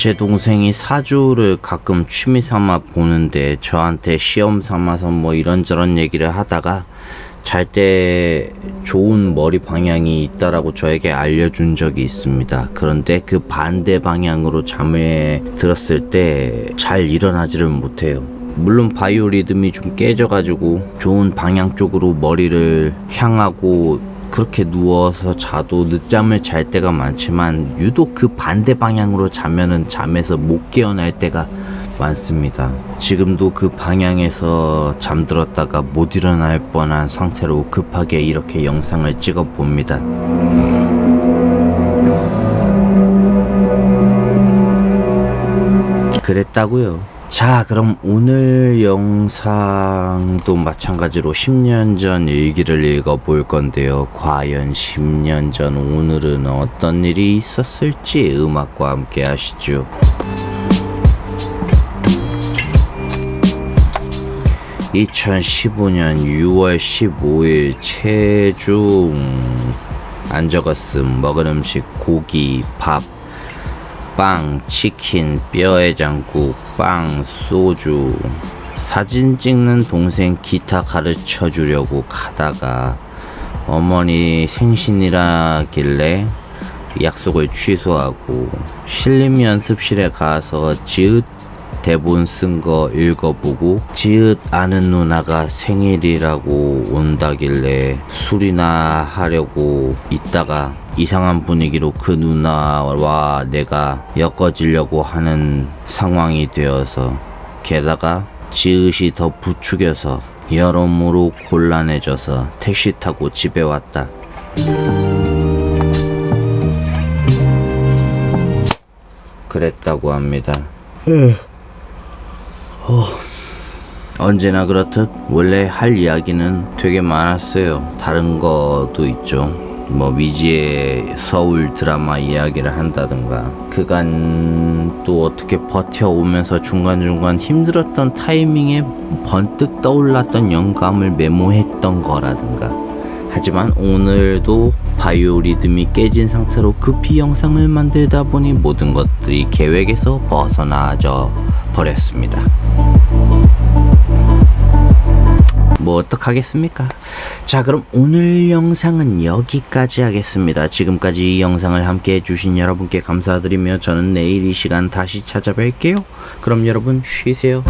제 동생이 사주를 가끔 취미 삼아 보는데 저한테 시험 삼아서 뭐 이런저런 얘기를 하다가 잘 때 좋은 머리 방향이 있다라고 저에게 알려준 적이 있습니다. 그런데 그 반대 방향으로 잠에 들었을 때 잘 일어나지를 못해요. 물론 바이오 리듬이 좀 깨져가지고 좋은 방향 쪽으로 머리를 향하고 그렇게 누워서 자도 늦잠을 잘 때가 많지만 유독 그 반대 방향으로 자면은 잠에서 못 깨어날 때가 많습니다. 지금도 그 방향에서 잠들었다가 못 일어날 뻔한 상태로 급하게 이렇게 영상을 찍어 봅니다. 그랬다고요. 자, 그럼 오늘 영상도 마찬가지로 10년 전 일기를 읽어 볼 건데요. 과연 10년 전 오늘은 어떤 일이 있었을지 음악과 함께 하시죠. (2015년 6월 15일) 체중 안 적었음 먹은 음식 고기 밥 빵, 치킨, 뼈해장국, 빵, 소주. 사진 찍는 동생 기타 가르쳐 주려고 가다가 어머니 생신이라길래 약속을 취소하고 실림 연습실에 가서 지읒 대본 쓴 거 읽어보고 지읒 아는 누나가 생일이라고 온다길래 술이나 하려고 있다가 이상한 분위기로 그 누나와 내가 엮어지려고 하는 상황이 되어서 게다가 지읒이 더 부추겨서 여러모로 곤란해져서 택시 타고 집에 왔다. 그랬다고 합니다. 언제나 그렇듯 원래 할 이야기는 되게 많았어요. 다른 것도 있죠. 뭐 미지의 서울 드라마 이야기를 한다든가 그간 또 어떻게 버텨오면서 중간중간 힘들었던 타이밍에 번뜩 떠올랐던 영감을 메모했던 거라든가 하지만 오늘도 바이오 리듬이 깨진 상태로 급히 영상을 만들다 보니 모든 것들이 계획에서 벗어나져 버렸습니다. 뭐 어떡하겠습니까? 자 그럼 오늘 영상은 여기까지 하겠습니다. 지금까지 이 영상을 함께 해주신 여러분께 감사드리며 저는 내일 이 시간 다시 찾아뵐게요. 그럼 여러분 쉬세요.